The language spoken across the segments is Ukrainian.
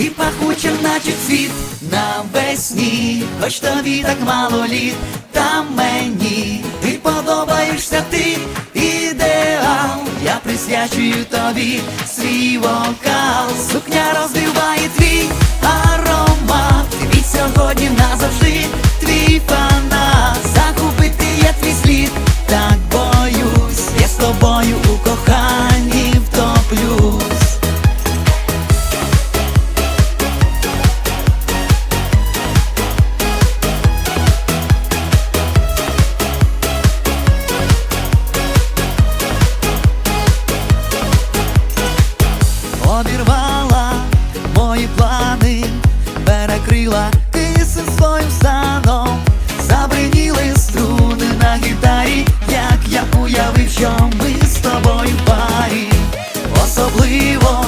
Ти пахучим, наче цвіт навесні, хоч тобі так мало літ, та мені ти подобаєшся, ти ідеал. Я присвячую тобі свій вокал. Сукня розбиває твій обірвала мої плани, перекрила кисень своїм станом, забриніли струни на гітарі, як я уявив, що ми з тобою парі. Особливо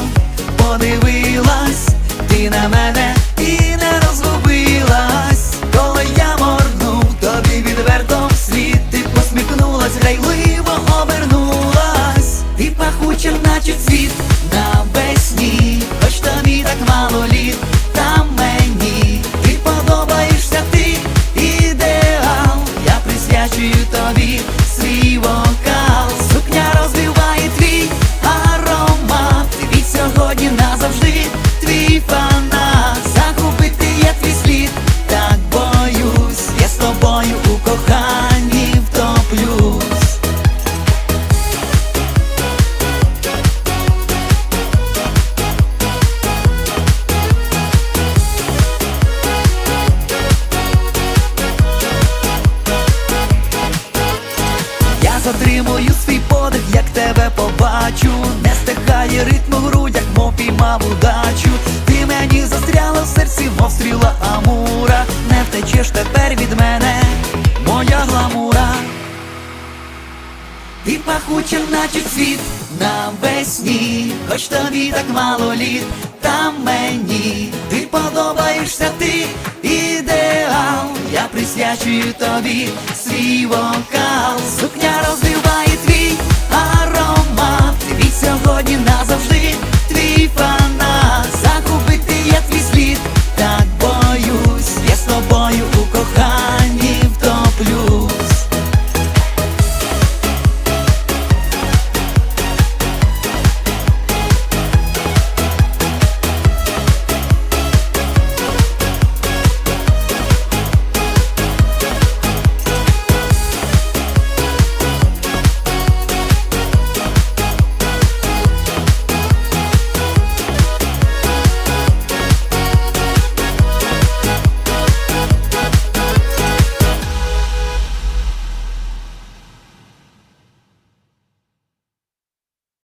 подивилась ти на мене і не розгубилась, коли я моргнув тобі відверто вслід, ти посміхнулась, грайливо обернулась, ти пахуча, наче цвіт затримую свій подих, як тебе побачу, не стихає ритм у грудях, мов піймав удачу. Ти мені застряла в серці, мов стріла амура. Не втечеш тепер від мене, моя гламура. Ти пахуча, наче цвіт навесні, хоч тобі так мало літ, та мені ти подобаєшся, ти ідеал, я присвячую тобі свій вокал, сукня